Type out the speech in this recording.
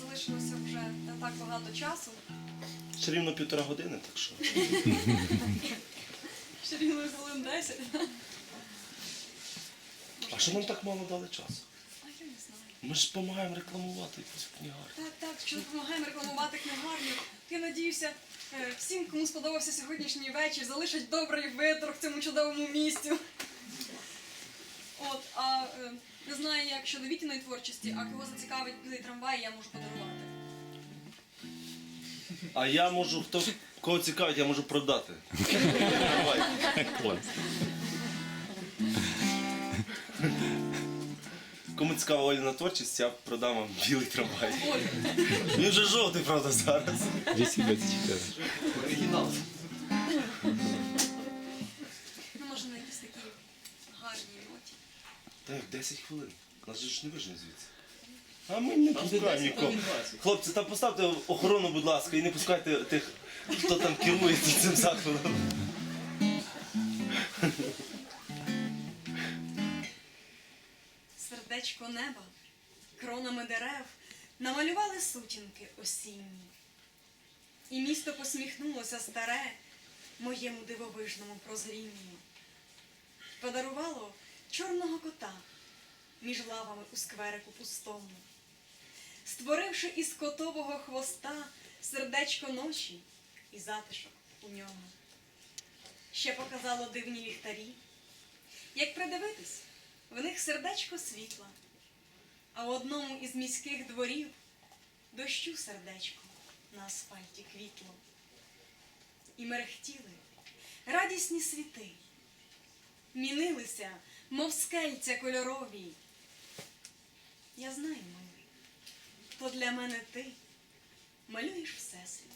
залишилося вже не так багато часу. Ще рівно півтора години, так що. Ще рівно хвилин 10. А що нам так мало дали часу? А я не знаю. Ми ж допомагаємо рекламувати якусь книгарню. Так, так, що допомагаємо рекламувати книгарню. Я надіюся, е, всім, кому сподобався сьогоднішній вечір, залишать добрий виторг в цьому чудовому місті. От, а е, не знаю, як щодо Вітіної творчості, а кого зацікавить білий трамвай, я можу подарувати. А я можу, хто кого цікавить, я можу продати. Давай. Кому цікава Оліна творчість, я продам вам білий трамвай. Він вже жовтий, правда, зараз. 224. Оригінал. ну може на якісь такі гарні ноті. Так, 10 хвилин. Нас же ж не вижне звідси. А ми не пускаємо нікого. Хлопці, там поставте охорону, будь ласка, і не пускайте тих, хто там керує цим закладом. Сердечко неба, кронами дерев намалювали сутінки осінні. І місто посміхнулося старе моєму дивовижному прозрінню. Подарувало чорного кота між лавами у скверику пустому, створивши із котового хвоста сердечко ночі і затишок у ньому. Ще показало дивні ліхтарі, як придивитись, в них сердечко світла, а в одному із міських дворів дощу сердечко на асфальті квітло. І мерехтіли радісні світи, мінилися, мов скельця кольорові. Я знаю, малий, то для мене ти малюєш всесвіт